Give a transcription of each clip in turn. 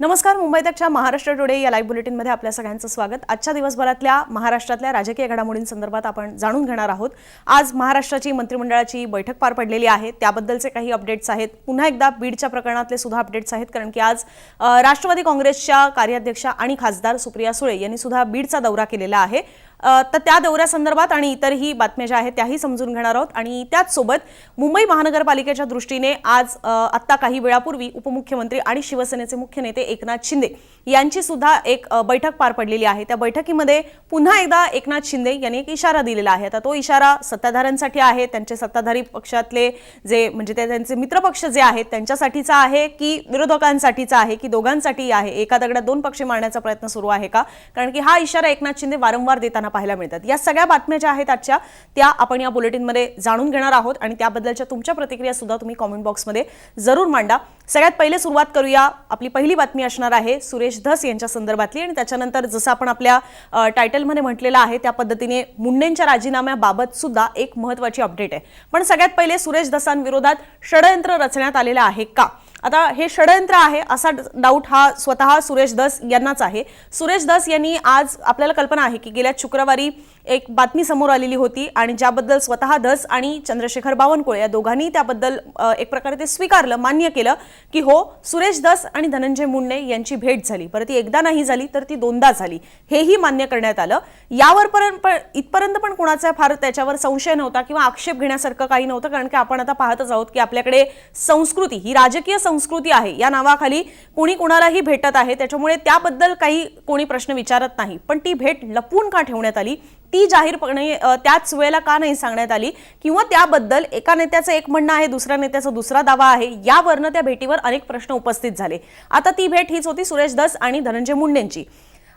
नमस्कार मुंबई तकच्या महाराष्ट्र टुडे या लाईव्ह बुलेटिनमध्ये आपल्या सगळ्यांचं स्वागत. आजच्या दिवसभरातल्या महाराष्ट्रातल्या राजकीय घडामोडींसंदर्भात आपण जाणून घेणार आहोत. आज महाराष्ट्राची मंत्रिमंडळाची बैठक पार पडलेली आहे. त्याबद्दलचे काही अपडेट्स आहेत. पुन्हा एकदा बीडच्या प्रकरणातले सुद्धा अपडेट्स आहेत कारण की आज राष्ट्रवादी काँग्रेसच्या कार्याध्यक्षा आणि खासदार सुप्रिया सुळे यांनी सुद्धा बीडचा दौरा केलेला आहे. तर त्या दौऱ्यासंदर्भात आणि इतरही बातम्या ज्या आहेत त्याही समजून घेणार आहोत. आणि त्याचसोबत मुंबई महानगरपालिकेच्या दृष्टीने आज आत्ता काही वेळापूर्वी उपमुख्यमंत्री आणि शिवसेनेचे मुख्य नेते एकनाथ शिंदे यांची सुद्धा एक बैठक पार पडलेली आहे. त्या बैठकीमध्ये पुन्हा एकदा एकनाथ शिंदे यांनी एक इशारा दिलेला आहे. आता तो इशारा सत्ताधाऱ्यांसाठी आहे. त्यांचे सत्ताधारी पक्षातले जे म्हणजे ते त्यांचे मित्रपक्ष जे आहेत त्यांच्यासाठीचा आहे की विरोधकांसाठीचा आहे की दोघांसाठी आहे? एका दगडात दोन पक्षी मारण्याचा प्रयत्न सुरू आहे का? कारण की हा इशारा एकनाथ शिंदे वारंवार देताना पाहायला मिळतात. या सगळ्या बातम्या ज्या आहेत आजच्या त्या आपण या बुलेटिनमध्ये जाणून घेणार आहोत आणि त्याबद्दलच्या तुमच्या प्रतिक्रिया सुद्धा तुम्ही कॉमेंट बॉक्समध्ये जरूर मांडा. सगळ्यात पहिले सुरुवात करूया. आपली पहिली बातमी असणार आहे सुरेश धस यांच्या संदर्भातली आणि त्याच्यानंतर जसं आपण आपल्या टायटलमध्ये म्हटलेलं आहे त्या पद्धतीने मुंडेंच्या राजीनाम्याबाबत सुद्धा एक महत्वाची अपडेट आहे. पण सगळ्यात पहिले सुरेश धसांविरोधात षडयंत्र रचण्यात आलेलं आहे का? आता हे षडयंत्र आहे असा डाऊट हा स्वतः सुरेश दस यांनाच आहे. सुरेश दस यांनी आज आपल्याला कल्पना आहे की गेल्या शुक्रवारी एक बातमी समोर आलेली होती आणि ज्याबद्दल स्वतः दस आणि चंद्रशेखर बावनकुळे या दोघांनी त्याबद्दल एक प्रकारे ते स्वीकारलं मान्य केलं की हो सुरेश दस आणि धनंजय मुंडे यांची भेट झाली. बरं ती एकदा नाही झाली तर ती दोनदा झाली. हेही मान्य करण्यात आलं. यावर पर्यंत पण इथपर्यंत पण कोणाचा फार त्याच्यावर संशय नव्हता किंवा आक्षेप घेण्यासारखं काही नव्हतं कारण की आपण आता पाहतच आहोत की आपल्याकडे संस्कृती ही राजकीय संस्कृती आहे. या नावाखाली कोणी कोणालाही भेटत आहे. त्याच्यामुळे त्याबद्दल काही कोणी प्रश्न विचारत नाही. पण ती भेट लपवून का ठेवण्यात आली? ती जाहीरपणे त्याच वेळेला का नाही सांगण्यात आली? किंवा त्याबद्दल एका नेत्याचं एक म्हणणं आहे दुसऱ्या नेत्याचा दुसरा दावा आहे यावरनं त्या भेटीवर अनेक प्रश्न उपस्थित झाले. आता ती भेट हीच होती सुरेश दस आणि धनंजय मुंडेंची.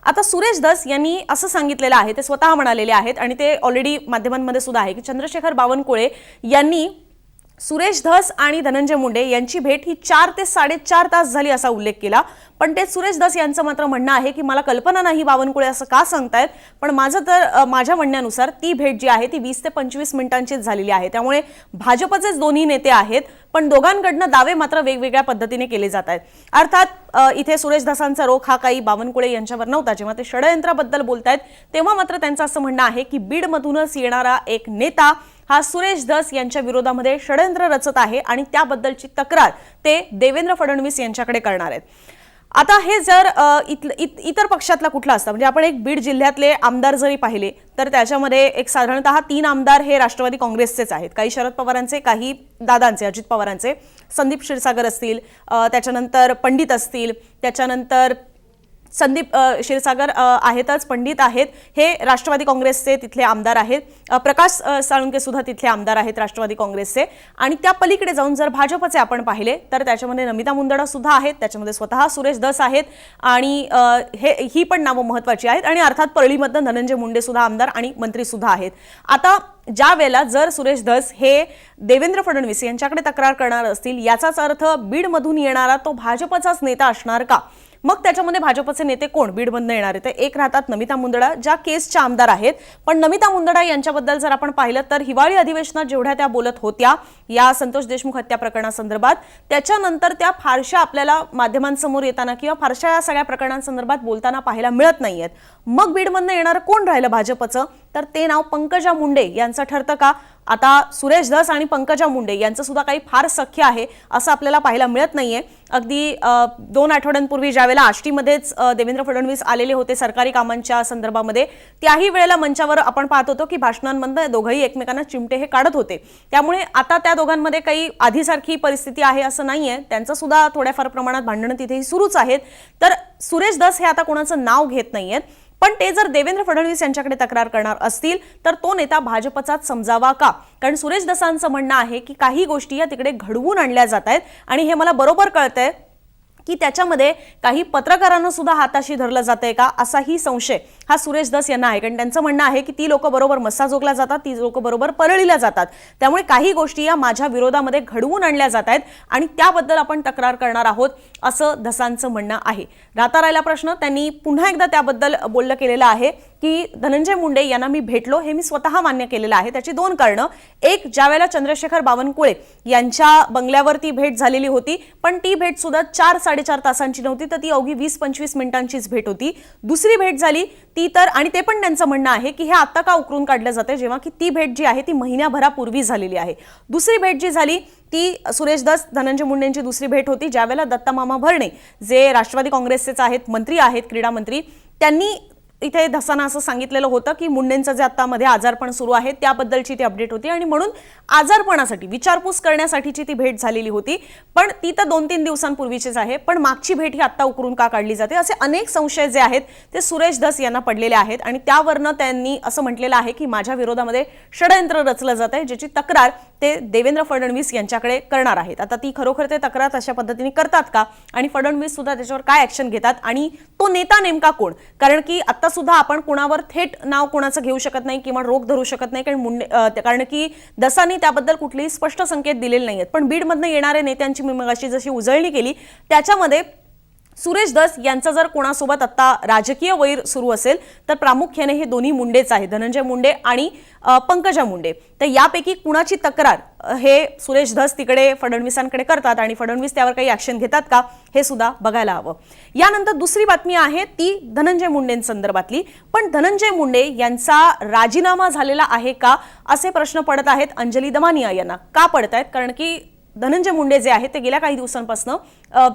आता सुरेश दस यांनी असं सांगितलेलं आहे ते स्वतः म्हणालेले आहेत आणि ते ऑलरेडी माध्यमांमध्ये सुद्धा आहे की चंद्रशेखर बावनकुळे यांनी सुरेश धस आणि धनंजय मुंडे यांची भेट ही चार ते साडेचार तास झाली असा उल्लेख केला. पण ते सुरेश धस यांचं मात्र म्हणणं आहे की मला कल्पना नाही बावनकुळे असं का सांगतायत पण माझं तर माझ्या म्हणण्यानुसार ती भेट जी आहे ती वीस ते पंचवीस मिनिटांचीच झालेली आहे. त्यामुळे भाजपचेच दोन्ही नेते आहेत पण दोघांकडनं दावे मात्र वेगवेगळ्या पद्धतीने केले जात आहेत. अर्थात इथे सुरेश धसांचा रोख हा काही बावनकुळे यांच्यावर नव्हता. जेव्हा ते षडयंत्राबद्दल बोलतायत तेव्हा मात्र त्यांचं असं म्हणणं आहे की बीडमधूनच येणारा एक नेता हा सुरेश धस यांच्या विरोधामध्ये षडयंत्र रचत आहे आणि त्याबद्दलची तक्रार ते देवेंद्र फडणवीस यांच्याकडे करणार आहेत. आता हे जर अ, इत- इतर पक्षातला कुठला असता म्हणजे आपण एक बीड जिल्ह्यातले आमदार जरी पाहिले तर त्याच्यामध्ये एक साधारणतः तीन आमदार हे राष्ट्रवादी काँग्रेसचेच आहेत. काही शरद पवारांचे काही दादांचे अजित पवारांचे. संदीप क्षीरसागर असतील त्याच्यानंतर पंडित असतील त्याच्यानंतर संदीप क्षीरसागर आहेतच पंडित आहेत. हे राष्ट्रवादी काँग्रेसचे तिथले आमदार आहेत. प्रकाश साळुंके सुद्धा तिथले आमदार आहेत राष्ट्रवादी काँग्रेसचे. आणि त्या पलीकडे जाऊन जर भाजपचे आपण पाहिले तर त्याच्यामध्ये नमिता मुंदडा सुद्धा आहेत. त्याच्यामध्ये स्वतः सुरेश धस आहेत. आणि हे ही पण नावं महत्वाची आहेत. आणि अर्थात परळीमधनं धनंजय मुंडे सुद्धा आमदार आणि मंत्री सुद्धा आहेत. आता ज्या वेळेला जर सुरेश धस हे देवेंद्र फडणवीस यांच्याकडे तक्रार करणार असतील याचाच अर्थ बीडमधून येणारा तो भाजपचाच नेता असणार का? मग त्याच्यामध्ये भाजपचे नेते कोण? बीडमधनं आहे. ते एक राहतात नमिता मुंदडा ज्या केसच्या आमदार आहेत. पण नमिता मुंदडा यांच्याबद्दल जर आपण पाहिलं तर हिवाळी अधिवेशनात जेवढ्या त्या बोलत होत्या या संतोष देशमुख हत्या प्रकरणासंदर्भात त्याच्यानंतर त्या फारशा आपल्याला माध्यमांसमोर येताना किंवा फारशा या सगळ्या प्रकरणांसंदर्भात बोलताना पाहायला मिळत नाहीयेत. मग बीडमधनं येणारं कोण राहिलं भाजपचं? तर ते नाव पंकजा मुंडे यांचं ठरतं का? आता सुरेश धस आणि पंकजा मुंडे यांचं सुद्धा काही फार सख्य आहे असं आपल्याला पाहायला मिळत नाहीये. अगदी दोन आठवड्यांपूर्वी ज्यावेळेला आष्टीमध्येच देवेंद्र फडणवीस आलेले होते सरकारी कामांच्या संदर्भामध्ये त्याही वेळेला मंचावर आपण पाहत होतो की भाषणांमधनं दोघंही एकमेकांना चिमटे हे काढत होते. त्यामुळे आता त्या दोघांमध्ये काही आधीसारखी परिस्थिती आहे असं नाहीये. त्यांचं सुद्धा थोड्याफार प्रमाणात भांडणं तिथेही सुरूच आहेत. तर सुरेश दस हे आता कोणाचं नाव घेत नाहीयेत. पण ते जर देवेंद्र फडणवीस यांच्याकडे तक्रार करणार असतील तर तो नेता भाजपचाच समजावा का? कारण सुरेश दसांचं म्हणणं आहे की काही गोष्टी या तिकडे घडवून आणल्या जात आहेत आणि हे मला बरोबर कळतंय. की त्याच्यामध्ये काही पत्रकारांना सुद्धा हाताशी धरलं जातंय का असाही संशय हा सुरेश दस यांना आहे. कारण त्यांचं म्हणणं आहे की ती लोक बरोबर मस्साजोगला जातात ती लोक बरोबर परळीला जातात. त्यामुळे काही गोष्टी या माझ्या विरोधामध्ये घडवून आणल्या जात आहेत आणि त्याबद्दल आपण तक्रार करणार आहोत असं धसांचं म्हणणं आहे. राहता राहिला प्रश्न त्यांनी पुन्हा एकदा त्याबद्दल बोललं केलेलं आहे. की धनंजय मुंडे यांना मी भेटलो हे मी स्वतः मान्य केलेलं आहे. त्याची दोन कारणं. एक ज्यावेळेला चंद्रशेखर बावनकुळे यांच्या बंगल्यावरती भेट झालेली होती पण ती भेट सुद्धा चार साडेचार तासांची नव्हती तर ती अवघी वीस पंचवीस मिनिटांचीच भेट होती. दुसरी भेट झाली ती तर आणि ते पण त्यांचं म्हणणं आहे की हे आता का उकरून काढलं जाते जेव्हा की ती भेट जी आहे ती महिन्याभरापूर्वी झालेली आहे. दुसरी भेट जी झाली ती सुरेश दास धनंजय मुंडेंची दुसरी भेट होती ज्यावेळेला दत्तामामा भरणे जे राष्ट्रवादी काँग्रेसचेच आहेत मंत्री आहेत क्रीडा मंत्री त्यांनी इथे धसाना असं सांगितलेलं होतं की मुंडेंचं जे आता मध्ये आजारपण सुरू आहे त्याबद्दलची ती अपडेट होती आणि म्हणून आजारपणासाठी विचारपूस करण्यासाठीची ती भेट झालेली होती. पण ती तर दोन तीन दिवसांपूर्वीचीच आहे पण मागची भेट ही आत्ता उकरून का काढली जाते? असे अनेक संशय जे आहेत ते सुरेश धस यांना पडलेले आहेत आणि त्यावरनं त्यांनी असं म्हटलेलं आहे की माझ्या विरोधामध्ये षडयंत्र रचलं जात आहे ज्याची तक्रार ते देवेंद्र फडणवीस यांच्याकडे करणार आहेत. आता ती खरोखर ते तक्रार अशा पद्धतीने करतात का? आणि फडणवीस सुद्धा त्याच्यावर काय ऍक्शन घेतात? आणि तो नेता नेमका कोण? कारण की आत्ता सुद्धा आपण कुणावर थेट नाव कोणाचं घेऊ शकत नाही किंवा रोख धरू शकत नाही कारण मुंडे कारण की दसांनी त्याबद्दल कुठलेही स्पष्ट संकेत दिलेले नाही आहेत पण बीडमधनं येणाऱ्या नेत्यांची मी मगाशी जशी उजळणी केली त्याच्यामध्ये सुरेश दस यांचं जर कोणासोबत आता राजकीय वैर सुरू असेल तर प्रामुख्याने हे दोन्ही मुंडेच आहेत धनंजय मुंडे आणि पंकजा मुंडे. तर यापैकी कुणाची तक्रार हे सुरेश धस तिकडे फडणवीसांकडे करतात आणि फडणवीस त्यावर काही ऍक्शन घेतात का हे सुद्धा बघायला हवं. यानंतर दुसरी बातमी आहे ती धनंजय मुंडेंसंदर्भातली पण धनंजय मुंडे यांचा राजीनामा झालेला आहे का असे प्रश्न पडत आहेत अंजली दमानिया यांना. का पडत आहेत कारण की धनंजय मुंडे जे आहेत ते गेल्या काही दिवसांपासून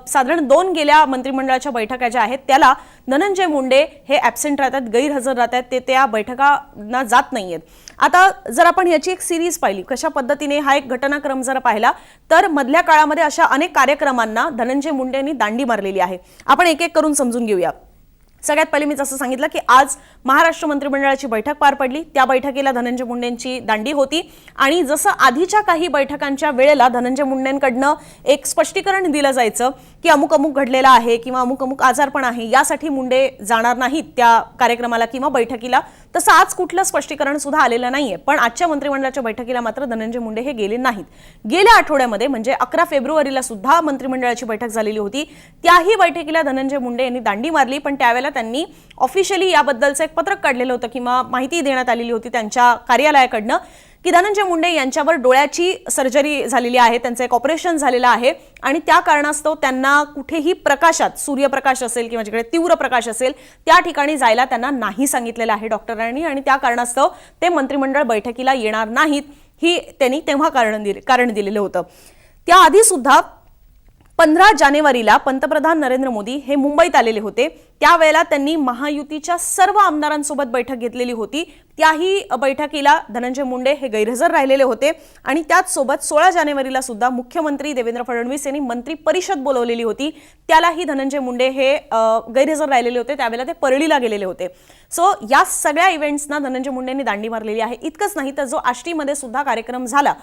साधारण दोन गेल्या मंत्रिमंडळाच्या बैठका ज्या आहेत त्याला धनंजय मुंडे हे ॲबसेंट राहतात गैरहजर राहतात ते त्या बैठकांना जात नाही आहेत आता जर आपण याची एक सिरीज पाहिली कशा पद्धतीने हा एक घटनाक्रम जर पाहिला तर मधल्या काळामध्ये अशा अनेक कार्यक्रमांना धनंजय मुंडेंनी दांडी मारलेली आहे. आपण एक एक करून समजून घेऊया. सगळ्यात पहिले मी जसं सांगितलं की आज महाराष्ट्र मंत्रिमंडळाची बैठक पार पडली. त्या बैठकीला धनंजय मुंडेंची दांडी होती. आणि जसं आधीच्या काही बैठकांच्या वेळेला धनंजय मुंडेंकडनं एक स्पष्टीकरण दिलं जायचं की अमुक अमुक घडलेला आहे किंवा अमुक अमुक आजारपण आहे यासाठी मुंडे जाणार नाहीत त्या कार्यक्रमाला किंवा बैठकीला. तसं आज कुठलं स्पष्टीकरण सुद्धा आलेलं नाहीये. पण आजच्या मंत्रिमंडळाच्या बैठकीला मात्र धनंजय मुंडे हे गेले नाहीत. गेल्या आठवड्यामध्ये म्हणजे अकरा फेब्रुवारीला सुद्धा मंत्रिमंडळाची बैठक झालेली होती. त्याही बैठकीला धनंजय मुंडे यांनी दांडी मारली. पण त्यावेळेला त्यांनी ऑफिशियली याबद्दलचं एक पत्रक काढलेलं होतं किंवा माहिती देण्यात आलेली होती त्यांच्या कार्यालयाकडनं. की धनंजय मुंडे यांच्यावर डोळ्याची सर्जरी झालेली आहे त्यांचं एक ऑपरेशन झालेलं आहे आणि त्या कारणास्तव त्यांना कुठेही प्रकाशात सूर्यप्रकाश असेल किंवा जिकडे तीव्र प्रकाश असेल त्या ठिकाणी जायला त्यांना नाही सांगितलेलं आहे डॉक्टरांनी आणि त्या कारणास्तव ते मंत्रिमंडळ बैठकीला येणार नाहीत ही त्यांनी तेव्हा कारण दिले कारण दिलेलं होतं. त्याआधी सुद्धा पंधरा जानेवारीला पंतप्रधान नरेंद्र मोदी हे मुंबईत आलेले होते. त्यावेळेला त्यांनी महायुतीच्या सर्व आमदारांसोबत बैठक घेतलेली होती. त्याही बैठकीला धनंजय मुंडे हे गैरहजर राहिलेले होते. आणि त्याचसोबत सोळा जानेवारीला सुद्धा मुख्यमंत्री देवेंद्र फडणवीस यांनी मंत्री परिषद बोलवलेली होती. त्यालाही धनंजय मुंडे हे गैरहजर राहिलेले होते. त्यावेळेला ते परळीला गेलेले होते. सो या सगळ्या इव्हेंट्सना धनंजय मुंडेंनी दांडी मारलेली आहे. इतकंच नाही तर जो आष्टीमध्ये सुद्धा कार्यक्रम झाला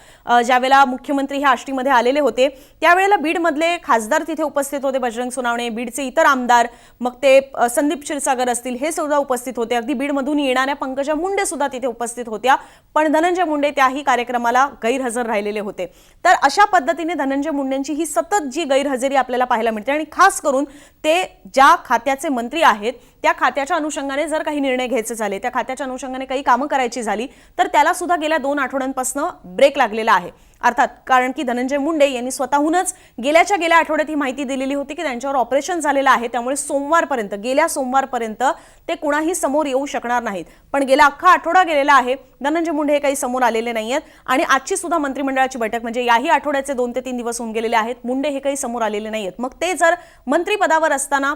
ज्यावेळेला मुख्यमंत्री हे आष्टीमध्ये आलेले होते त्यावेळेला बीडमधले खासदार तिथे उपस्थित होते. बजरंग सोनावणे बीडचे इतर आमदार मग ते संदीप क्षीरसागर असतील हे सुद्धा उपस्थित होते. अगदी बीडमधून येणाऱ्या पंकजा मुंडे सुद्धा तिथे उपस्थित होत्या. पण धनंजय मुंडे त्याही कार्यक्रमाला गैरहजर राहिलेले होते. तर अशा पद्धतीने धनंजय मुंडेंची ही सतत जी गैरहजेरी आपल्याला पाहायला मिळते आणि खास करून ते ज्या खात्याचे मंत्री आहेत त्या खात्याच्या अनुषंगाने जर काही निर्णय घ्यायचे झाले त्या खात्याच्या अनुषंगाने काही कामं करायची झाली तर त्याला सुद्धा गेल्या दोन आठवड्यांपासून ब्रेक लागलेला आहे. अर्थात कारण की धनंजय मुंडे यांनी स्वतःहूनच गेल्याच्या गेल्या आठवड्यात ही माहिती दिलेली होती की त्यांच्यावर ऑपरेशन झालेलं आहे त्यामुळे सोमवारपर्यंत गेल्या सोमवारपर्यंत ते कुणाही समोर येऊ शकणार नाहीत. पण गेला अख्खा आठवडा गेलेला आहे धनंजय मुंडे हे काही समोर आलेले नाही आहेत आणि आजची सुद्धा मंत्रिमंडळाची बैठक म्हणजे याही आठवड्याचे दोन ते तीन दिवस होऊन गेलेले आहेत मुंडे हे काही समोर आलेले नाही आहेत मग ते जर मंत्रिपदावर असताना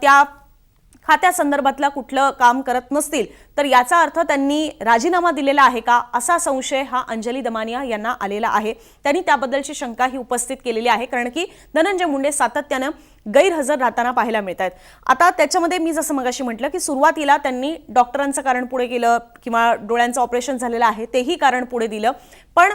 त्या खात्यासंदर्भातलं कुठलं काम करत नसतील तर याचा अर्थ त्यांनी राजीनामा दिलेला आहे का? असा संशय हा अंजली दमानिया यांना आलेला आहे. त्यांनी त्याबद्दलची शंका ही उपस्थित केलेली आहे कारण की धनंजय मुंडे सातत्यानं गैरहजर राहताना पाहायला मिळत आहेत आता त्याच्यामध्ये मी जसं मगाशी म्हटलं की सुरुवातीला त्यांनी डॉक्टरांचं कारण पुढे केलं किंवा डोळ्यांचं ऑपरेशन झालेलं आहे तेही कारण पुढे दिलं. पण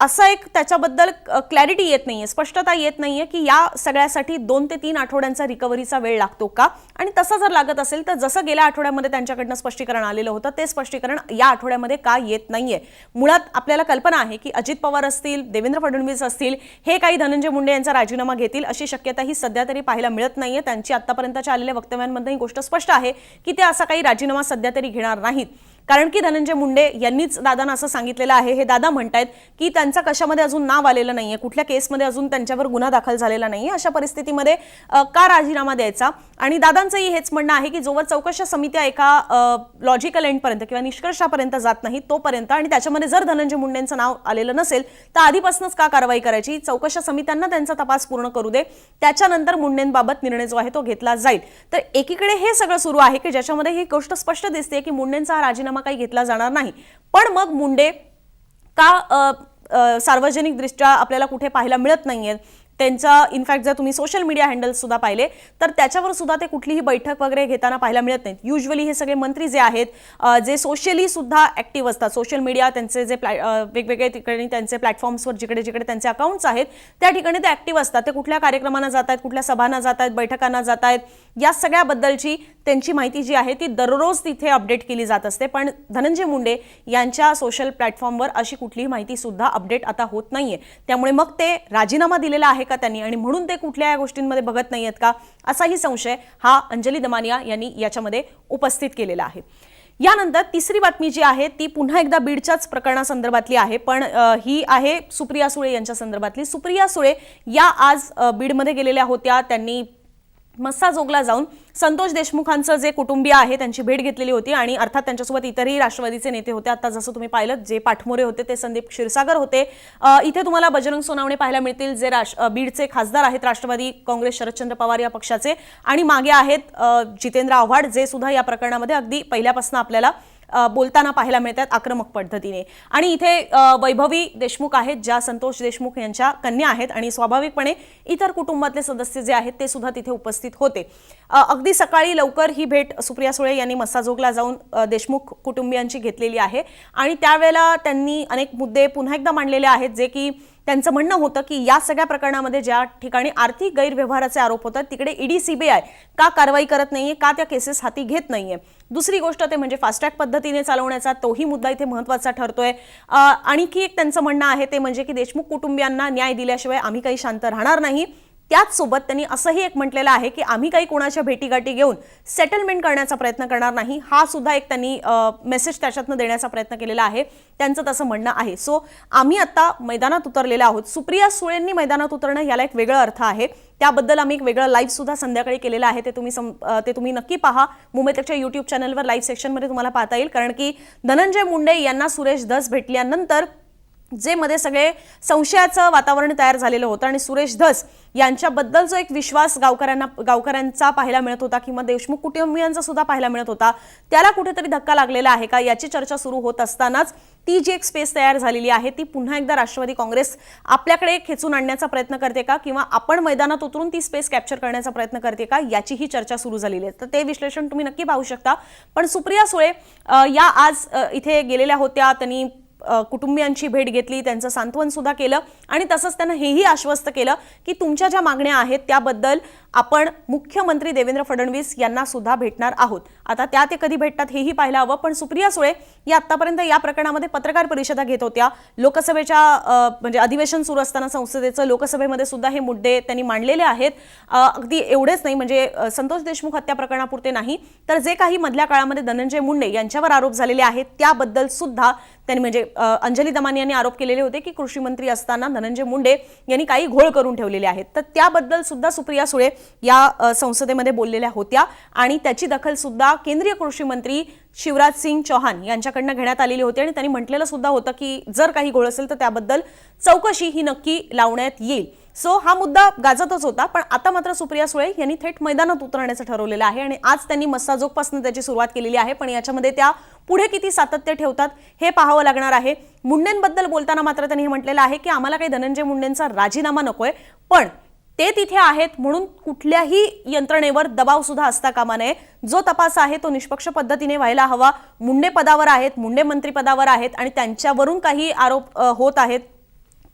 असं एक त्याच्याबद्दल क्लॅरिटी येत नाहीये स्पष्टता येत नाहीये की या सगळ्यासाठी दोन ते तीन आठवड्यांचा रिकव्हरीचा वेळ लागतो का? आणि तसं जर लागत असेल तर जसं गेल्या आठवड्यामध्ये त्यांच्याकडनं स्पष्टीकरण आलेलं होतं ते स्पष्टीकरण या आठवड्यामध्ये का येत नाहीये? मुळात आपल्याला कल्पना आहे की अजित पवार असतील देवेंद्र फडणवीस असतील हे काही धनंजय मुंडे यांचा राजीनामा घेतील अशी शक्यता ही सध्या तरी पाहायला मिळत नाहीये. त्यांची आतापर्यंतच्या आलेल्या वक्तव्यांमध्ये ही गोष्ट स्पष्ट आहे की ते असा काही राजीनामा सध्या तरी घेणार नाहीत. कारण की धनंजय मुंडे यांनीच दादांना असं सांगितलेलं आहे. हे दादा म्हणतायत की त्यांचा कशामध्ये अजून नाव आलेलं नाहीये कुठल्या केसमध्ये अजून त्यांच्यावर गुन्हा दाखल झालेला नाहीये अशा परिस्थितीमध्ये का राजीनामा द्यायचा? आणि दादांचंही हेच म्हणणं आहे की जोवर चौकशा समित्या एका लॉजिकल एंडपर्यंत किंवा निष्कर्षापर्यंत जात नाही तोपर्यंत आणि त्याच्यामध्ये जर धनंजय मुंडेंचं नाव आलेलं नसेल तर आधीपासूनच का कारवाई करायची? चौकशा समित्यांना त्यांचा तपास पूर्ण करू दे. त्याच्यानंतर मुंडेंबाबत निर्णय जो आहे तो घेतला जाईल. तर एकीकडे हे सगळं सुरू आहे की ज्याच्यामध्ये ही गोष्ट स्पष्ट दिसते की मुंडेंचा हा राजीनामा काही घेतला जाणार नाही. पण मग मुंडे का सार्वजनिकदृष्ट्या आपल्याला कुठे पाहायला मिळत नाहीये त्यांचा इनफॅक्ट जर तुम्ही सोशल मीडिया हँडल्स सुद्धा पाहिले तर त्याच्यावर सुद्धा ते कुठलीही बैठक वगैरे घेताना पाहायला मिळत नाहीत. युजली हे सगळे मंत्री जे आहेत जे सोशली सुद्धा ऍक्टिव्ह असतात सोशल मीडिया त्यांचे जे प्लॅ वेगवेगळे ठिकाणी त्यांचे प्लॅटफॉर्म्सवर जिकडे जिकडे त्यांचे अकाउंट्स आहेत त्या ठिकाणी ते ऍक्टिव्ह असतात. ते कुठल्या कार्यक्रमांना जात आहेत कुठल्या सभांना जात आहेत बैठकांना जात आहेत या सगळ्याबद्दलची त्यांची माहिती जी आहे ती दररोज तिथे अपडेट केली जात असते. पण धनंजय मुंडे यांच्या सोशल प्लॅटफॉर्मवर अशी कुठलीही माहिती सुद्धा अपडेट आता होत नाहीये. त्यामुळे मग ते राजीनामा दिलेला आहे का त्यांनी? आणि म्हणून ते कुठल्या या गोष्टींमध्ये बघत नाही आहेत का? असाही संशय हा अंजली दमानिया यांनी याच्यामध्ये उपस्थित केलेला आहे. यानंतर तिसरी बातमी जी आहे ती पुन्हा एकदा बीडच्याच प्रकरणासंदर्भातली आहे. पण ही आहे सुप्रिया सुळे यांच्या संदर्भातली. सुप्रिया सुळे या आज बीडमध्ये गेलेल्या होत्या. त्यांनी मस्साजोगला जाऊन संतोष देशमुखांचं जे कुटुंबीय आहे त्यांची भेट घेतलेली होती आणि अर्थात त्यांच्यासोबत इतरही राष्ट्रवादीचे नेते होते. आता जसं तुम्ही पाहिलं जे पाठमोरे होते ते संदीप क्षीरसागर होते. इथे तुम्हाला बजरंग सोनावणे पाहायला मिळतील जे राश बीडचे खासदार आहेत राष्ट्रवादी काँग्रेस शरदचंद्र पवार या पक्षाचे. आणि मागे आहेत जितेंद्र आव्हाड जे सुद्धा या प्रकरणामध्ये अगदी पहिल्यापासून आपल्याला बोलताना पाहायला मिळतात आक्रमक पद्धतीने. आणि इथे वैभवी देशमुख आहेत ज्या संतोष देशमुख यांच्या कन्या आहेत आणि स्वाभाविकपणे इतर कुटुंबातले सदस्य जे आहेत ते सुद्धा तिथे उपस्थित होते. अगदी सकाळी लवकर ही भेट सुप्रिया सुळे यांनी मस्साजोगला जाऊन देशमुख कुटुंबियांची घेतलेली आहे. आणि त्यावेळेला त्यांनी अनेक मुद्दे पुन्हा एकदा मांडलेले आहेत जे की त्यांचं म्हणणं होतं की या सगळ्या प्रकरणामध्ये ज्या ठिकाणी आर्थिक गैरव्यवहाराचे आरोप होतात तिकडे ईडी सीबीआय का कारवाई करत नाहीये का त्या केसेस हाती घेत नाहीये. दुसरी गोष्ट ते म्हणजे फास्टॅग पद्धतीने चालवण्याचा तोही मुद्दा इथे महत्त्वाचा ठरतोय. आणखी एक त्यांचं म्हणणं आहे ते म्हणजे की देशमुख कुटुंबियांना न्याय दिल्याशिवाय आम्ही काही शांत राहणार नाही. त्याचसोबत त्यांनी असंही एक म्हटलेलं आहे की आम्ही काही कोणाच्या भेटीगाठी घेऊन सेटलमेंट करण्याचा प्रयत्न करणार नाही. हा सुद्धा एक त्यांनी मेसेज त्याच्यातनं देण्याचा प्रयत्न केलेला आहे. त्यांचं तसं म्हणणं आहे. सो आम्ही आता मैदानात उतरलेलो आहोत. सुप्रिया सुळेंनी मैदानात उतरणं याला एक वेगळा अर्थ आहे. त्याबद्दल आम्ही एक वेगळं लाईव्ह सुद्धा संध्याकाळी केलेलं आहे. ते तुम्ही सम ते तुम्ही नक्की पहा. मुंबईतच्या यूट्यूब चॅनलवर लाईव्ह सेक्शनमध्ये तुम्हाला पाहता येईल. कारण की धनंजय मुंडे यांना सुरेश धस भेटल्यानंतर जे मध्ये सगळे संशयाचं वातावरण तयार झालेलं होतं आणि सुरेश धस यांच्याबद्दल जो एक विश्वास गावकऱ्यांना गावकऱ्यांचा पाहायला मिळत होता किंवा देशमुख कुटुंबियांचा सुद्धा पाहायला मिळत होता. त्याला कुठेतरी धक्का लागलेला आहे का? याची चर्चा सुरू होत असतानाच ती जी एक स्पेस तयार झालेली आहे ती पुन्हा एकदा राष्ट्रवादी काँग्रेस आपल्याकडे खेचून आणण्याचा प्रयत्न करते का? किंवा आपण मैदानात उतरून ती स्पेस कॅप्चर करण्याचा प्रयत्न करते का? याचीही चर्चा सुरू झालेली आहे. तर ते विश्लेषण तुम्ही नक्की पाहू शकता. पण सुप्रिया सुळे या आज इथे गेलेल्या होत्या. त्यांनी कुटुंबियांची भेट घेतली त्यांचं सांत्वन सुद्धा केलं आणि तसंच त्यांना हेही आश्वस्त केलं की तुमच्या ज्या मागण्या आहेत त्याबद्दल आपण मुख्यमंत्री देवेंद्र फडणवीस यांना सुद्धा भेटणार आहोत. आता त्या ते कधी भेटतात हेही पाहायला हवं पण सुप्रिया सुळे या आतापर्यंत या प्रकरणामध्ये पत्रकार परिषदा घेत होत्या. लोकसभेच्या म्हणजे अधिवेशन सुरू असताना संसदेचं लोकसभेमध्ये सुद्धा हे मुद्दे त्यांनी मांडलेले आहेत. अगदी एवढेच नाही म्हणजे संतोष देशमुख हत्या प्रकरणापुरते नाही तर जे काही मधल्या काळामध्ये धनंजय मुंडे यांच्यावर आरोप झालेले आहेत त्याबद्दल सुद्धा त्यांनी म्हणजे अंजली दमानी यांनी आरोप केलेले होते की कृषी मंत्री असताना धनंजय मुंडे यांनी काही घोळ करून ठेवलेले आहेत. तर त्याबद्दल सुद्धा सुप्रिया सुळे या संसदेमध्ये बोललेल्या होत्या आणि त्याची दखल सुद्धा केंद्रीय कृषी मंत्री शिवराज सिंग चौहान यांच्याकडनं घेण्यात आलेली होती आणि त्यांनी म्हटलेलं सुद्धा होतं की जर काही घोळ असेल तर त्याबद्दल चौकशी ही नक्की लावण्यात येईल. सो हा मुद्दा गाजतच होता पण आता मात्र सुप्रिया सुळे यांनी थेट मैदानात उतरण्याचं ठरवलेलं आहे आणि आज त्यांनी मस्साजोगपासून त्याची सुरुवात केलेली आहे. पण याच्यामध्ये त्या पुढे किती सातत्य ठेवतात हे पाहावं लागणार आहे. मुंडेंबद्दल बोलताना मात्र त्यांनी हे म्हटलेलं आहे की आम्हाला काही धनंजय मुंडेंचा राजीनामा नकोय पण ते तिथे आहेत म्हणून कुठल्याही यंत्रणेवर दबाव सुद्धा असता कामा नये. जो तपास आहे तो निष्पक्ष पद्धतीने व्हायला हवा. मुंडे पदावर आहेत मुंडे मंत्रिपदावर आहेत आणि त्यांच्यावरून काही आरोप होत आहेत.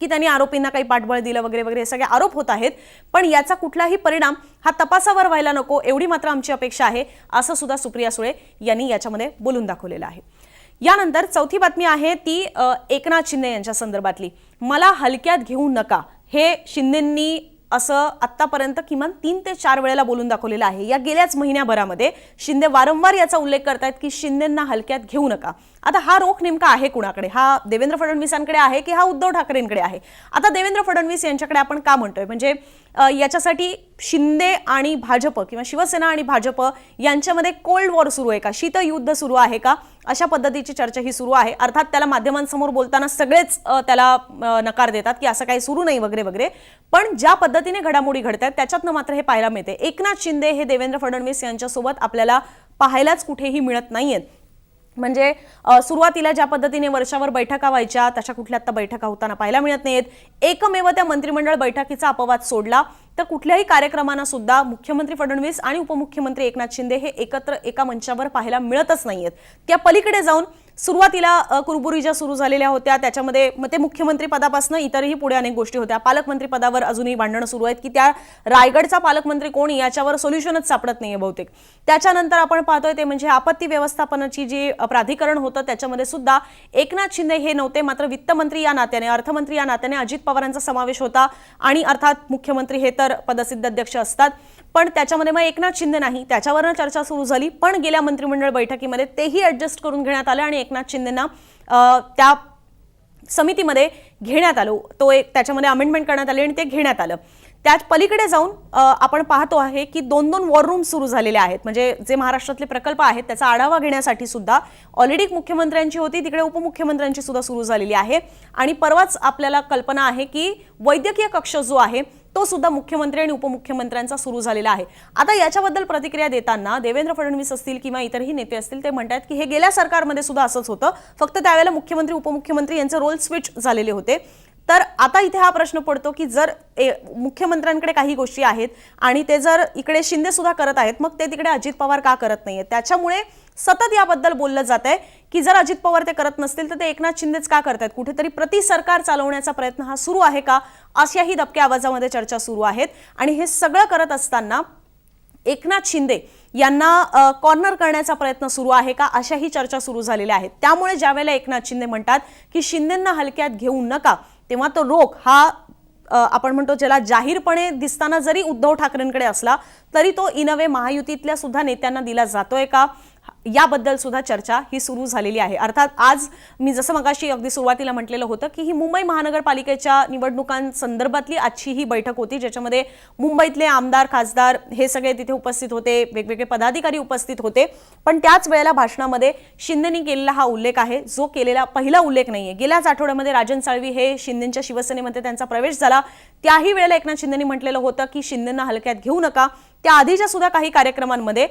की त्यांनी आरोपींना काही पाठबळ दिलं वगैरे वगैरे हे सगळे आरोप होत आहेत. पण याचा कुठलाही परिणाम हा तपासावर व्हायला नको एवढी मात्र आमची अपेक्षा आहे असं सुद्धा सुप्रिया सुळे यांनी याच्यामध्ये बोलून दाखवलेलं आहे. यानंतर चौथी बातमी आहे ती एकनाथ शिंदे यांच्या संदर्भातली. मला हलक्यात घेऊ नका. हे शिंदेंनी असं आत्तापर्यंत किमान तीन ते चार वेळेला बोलून दाखवलेलं आहे. या गेल्याच महिन्याभरामध्ये शिंदे वारंवार याचा उल्लेख करतायत की शिंदेंना हलक्यात घेऊ नका. आता हा रोख नेमका आहे कुणाकडे? हा देवेंद्र फडणवीसांकडे आहे की हा उद्धव ठाकरेंकडे आहे? आता देवेंद्र फडणवीस यांच्याकडे आपण का म्हणतोय? म्हणजे याच्यासाठी शिंदे आणि भाजप किंवा शिवसेना आणि भाजप यांच्यामध्ये कोल्ड वॉर सुरू आहे का? शीतयुद्ध सुरू आहे का? अशा पद्धतीची चर्चा ही सुरू आहे. अर्थात त्याला माध्यमांसमोर बोलताना सगळेच त्याला नकार देतात की असं काही सुरू नाही वगैरे वगैरे. पण ज्या पद्धतीने घडामोडी घडत आहेत त्याच्यातनं मात्र हे पाहायला मिळते. एकनाथ शिंदे हे देवेंद्र फडणवीस यांच्यासोबत आपल्याला पाहायलाच कुठेही मिळत नाहीयेत. म्हणजे सुरुवातीला ज्या पद्धतीने वर्षावर बैठका व्हायच्या तशा कुठल्या आता बैठका होताना पाहायला मिळत नाहीत. एकमेव त्या मंत्रिमंडळ बैठकीचा अपवाद सोडला. तर कुठल्याही कार्यक्रमांना सुद्धा मुख्यमंत्री फडणवीस आणि उपमुख्यमंत्री एकनाथ शिंदे हे एकत्र एका मंचावर पाहायला मिळतच नाहीयेत. त्या पलीकडे जाऊन सुरुवातीला कुरबुरी ज्या सुरू झालेल्या होत्या. त्याच्यामध्ये मग ते मुख्यमंत्री पदापासून इतरही पुढे अनेक गोष्टी होत्या. पालकमंत्री पदावर अजूनही भांडणं सुरू आहेत की त्या रायगडचा पालकमंत्री कोणी याच्यावर सोल्युशनच सापडत नाहीये बहुतेक. त्याच्यानंतर आपण पाहतोय ते म्हणजे आपत्ती व्यवस्थापनाची जी प्राधिकरण होतं त्याच्यामध्ये सुद्धा एकनाथ शिंदे हे नव्हते मात्र वित्तमंत्री या नात्याने अर्थमंत्री या नात्याने अजित पवारांचा समावेश होता. आणि अर्थात मुख्यमंत्री हे तर पदसिद्ध अध्यक्ष असतात. पण त्याच्यामध्ये मग एकनाथ शिंदे नाही. त्याच्यावरनं चर्चा सुरू झाली. पण गेल्या मंत्रिमंडळ बैठकीमध्ये तेही ऍडजस्ट करून घेण्यात आलं आणि एकनाथ शिंदेना त्या समितीमध्ये घेण्यात आलो. तो एक त्याच्यामध्ये अमेंडमेंट करण्यात आली आणि ते घेण्यात आलं. त्याच पलीकडे जाऊन आपण पाहतो आहे की दोन दोन वॉर रूम सुरू झालेले आहेत. म्हणजे जे महाराष्ट्रातले प्रकल्प आहेत त्याचा आढावा घेण्यासाठी सुद्धा ऑलरेडी मुख्यमंत्र्यांची होती तिकडे उपमुख्यमंत्र्यांची सुद्धा सुरू झालेली आहे. आणि परवाच आपल्याला कल्पना आहे की वैद्यकीय कक्ष जो आहे तो सुद्धा मुख्यमंत्री आणि उपमुख्यमंत्र्यांचा सुरू झालेला आहे. आता याच्याबद्दल प्रतिक्रिया देताना देवेंद्र फडणवीस असतील किंवा इतरही नेते असतील ते म्हणतात की हे गेल्या सरकारमध्ये सुद्धा असंच होतं. फक्त त्यावेळेला मुख्यमंत्री उपमुख्यमंत्री यांचे रोल स्विच झालेले होते. तर आता इथे हा प्रश्न पडतो की जर ए- मुख्यमंत्र्यांकडे काही गोष्टी आहेत आणि ते जर इकडे शिंदे सुद्धा करत आहेत मग ते तिकडे अजित पवार का करत नाहीये त्याच्यामुळे सतत याबद्दल बोललं जात आहे की जर अजित पवार ते करत नसतील तर ते एकनाथ शिंदेच का करतायत कुठेतरी प्रति सरकार चालवण्याचा प्रयत्न हा सुरू आहे का? अशाही दबक्या आवाजामध्ये चर्चा सुरू आहेत. आणि हे सगळं करत असताना एकनाथ शिंदे यांना कॉर्नर करण्याचा प्रयत्न सुरू आहे का? अशाही चर्चा सुरू झालेल्या आहेत. त्यामुळे ज्यावेळेला एकनाथ शिंदे म्हणतात की शिंदेंना हलक्यात घेऊ नका तेव्हा तो रोख हा आपण म्हणतो ज्याला जाहीरपणे दिसताना जरी उद्धव ठाकरेंकडे असला तरी तो इनवे महायुतीतल्या सुद्धा नेत्यांना दिला जातोय का? याबद्दल सुद्धा चर्चा ही सुरू झालेली आहे. अर्थात आज मी जसं मगाशी अगदी सुरुवातीला म्हटलेलं होतं की ही मुंबई महानगरपालिकेच्या निवडणुकांसंदर्भातली आजची ही बैठक होती ज्याच्यामध्ये मुंबईतले आमदार खासदार हे सगळे तिथे उपस्थित होते वेगवेगळे पदाधिकारी उपस्थित होते. पण त्याच वेळेला भाषणामध्ये शिंदेनी केलेला हा उल्लेख आहे जो केलेला पहिला उल्लेख नाही आहे गेल्याच आठवड्यामध्ये राजन साळवी हे शिंदेच्या शिवसेनेमध्ये त्यांचा प्रवेश झाला. त्याही वेळेला एकनाथ शिंदेनी म्हटलेलं होतं की शिंदेना हलक्यात घेऊ नका. त्या आधीच्या सुद्धा काही कार्यक्रमांमध्ये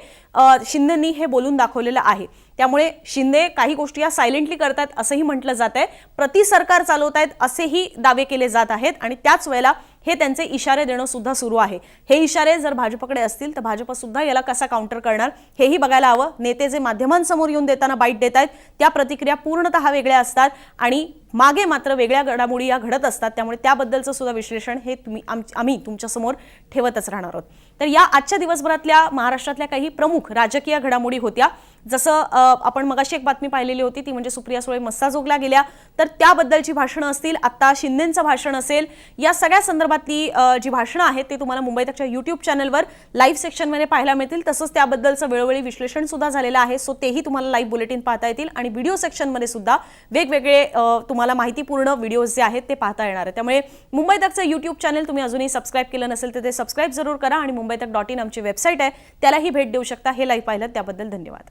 शिंदेनी हे बोलून दाखवलेलं आहे. त्यामुळे शिंदे काही गोष्टी या सायलेंटली करतात असंही म्हटलं जात आहे प्रति सरकार चालवत आहेत असेही दावे केले जात आहेत आणि त्याच वेळेला हे त्यांचे इशारे देणं सुद्धा सुरू आहे. हे इशारे जर भाजपकडे असतील तर भाजप सुद्धा याला कसा काउंटर करणार? हेही बघायला हवं. नेते जे माध्यमांसमोर येऊन देताना बाईट देत आहेत त्या प्रतिक्रिया पूर्णतः वेगळ्या असतात आणि मागे मात्र वेगळ्या घडामोडी या घडत असतात. त्यामुळे त्याबद्दलचं सुद्धा विश्लेषण हे तुम्ही आम- आम्ही तुमच्यासमोर ठेवतच राहणार आहोत. तर या आजच्या दिवसभरातल्या महाराष्ट्रातल्या काही प्रमुख राजकीय घडामोडी होत्या. जसं आपण मगाशी एक बातमी पाहिलेली होती ती म्हणजे सुप्रिया सुळे मस्साजोगला गेल्या. तर त्याबद्दलची भाषणं असतील आत्ता शिंदेचं भाषण असेल या सगळ्या संदर्भातली जी भाषणं आहेत ते तुम्हाला मुंबई तकच्या युट्यूब चॅनलवर लाईव्ह सेक्शनमध्ये पाहायला मिळतील. तसंच त्याबद्दलचं वेळोवेळी विश्लेषण सुद्धा झालेलं आहे सो तेही तुम्हाला लाईव्ह बुलेटिन पाहता येतील. आणि व्हिडिओ सेक्शनमध्ये सुद्धा वेगवेगळे तुम्हाला माहितीपूर्ण व्हिडिओज जे आहेत ते पाहता येणार आहे त्यामुळे मुंबई तकचं युट्यूब चॅनल तुम्ही अजूनही सबस्क्राईब केलं नसेल तर ते सबस्क्राईब जरूर करा. आणि मुंबई तक डॉट इन आमची वेबसाईट आहे त्यालाही भेट देऊ शकता. हे लाईव्ह पाहिलं त्याबद्दल धन्यवाद.